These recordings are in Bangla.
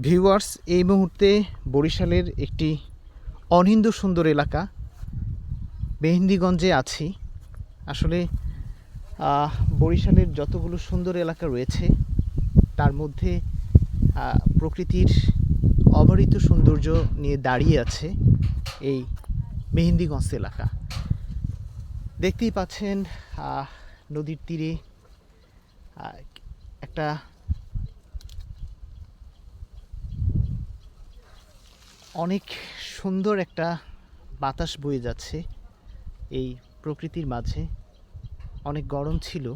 ভিউয়ার্স, এই মুহূর্তে বরিশালের একটি অনিন্দ সুন্দর এলাকা, মেহেন্দিগঞ্জে আছি। আসলে বরিশালের যতগুলো সুন্দর এলাকা রয়েছে, তার মধ্যে প্রকৃতির অবারিত সৌন্দর্য নিয়ে দাঁড়িয়ে আছে এই মেহেন্দিগঞ্জ এলাকা। দেখতেই পাচ্ছেন নদীর তীরে একটা অনেক সুন্দর একটা বাতাস বয়ে যাচ্ছে এই প্রকৃতির মাঝে। অনেক গরম ছিল।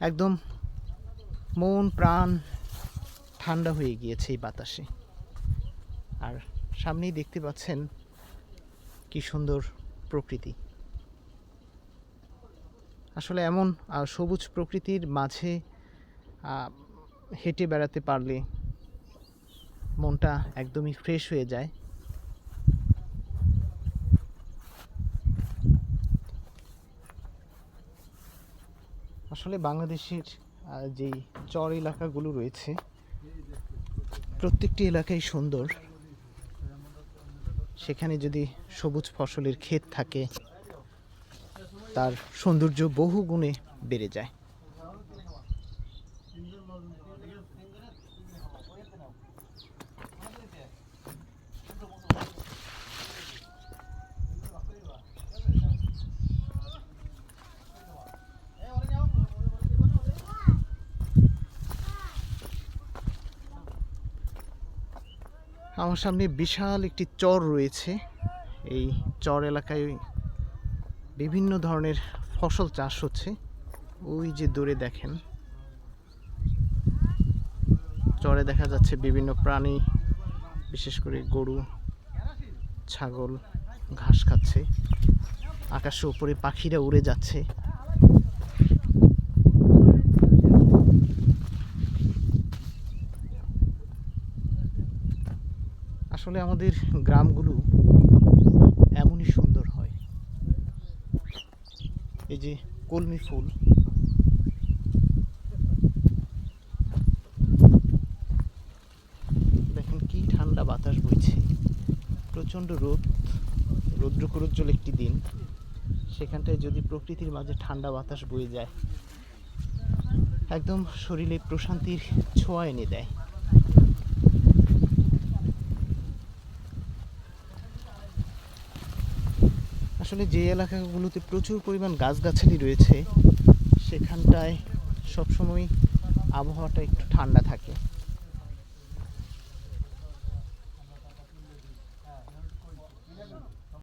একদম মন, প্রাণ ঠান্ডা হয়ে গিয়েছে এই বাতাসে। আর সামনেই দেখতে পাচ্ছেন কি সুন্দর প্রকৃতি। আসলে এমন সবুজ প্রকৃতির মাঝে হেঁটে বেড়াতে পারলে মনটা একদমই ফ্রেশ হয়ে যায়। আসলে বাংলাদেশের যেই চর এলাকাগুলো রয়েছে, প্রত্যেকটি এলাকাই সুন্দর। সেখানে যদি সবুজ ফসলের ক্ষেত থাকে, তার সৌন্দর্য বহু গুণে বেড়ে যায়। আমার সামনে বিশাল একটি চর রয়েছে। এই চর এলাকায় বিভিন্ন ধরনের ফসল চাষ হচ্ছে। ওই যে দূরে দেখেন। চরে দেখা যাচ্ছে বিভিন্ন প্রাণী, বিশেষ করে গরু, ছাগল, ঘাস খাচ্ছে। আকাশের উপরে পাখিরা উড়ে যাচ্ছে। আসলে আমাদের গ্রামগুলো এমনই সুন্দর হয়। এই যে কলমি ফুল। দেখেন কি ঠান্ডা বাতাস বইছে। প্রচণ্ড রোদ, রৌদ্রকরোজ্জ্বল একটি দিন। সেখানটায় যদি প্রকৃতির মাঝে ঠান্ডা বাতাস বয়ে যায়, একদম শরীরে প্রশান্তির ছোঁয়া এনে দেয়। আসলে যে এলাকাগুলোতে প্রচুর পরিমাণ গাছগাছালি রয়েছে সেখানটায় সবসময় আবহাওয়াটা একটু ঠান্ডা থাকে।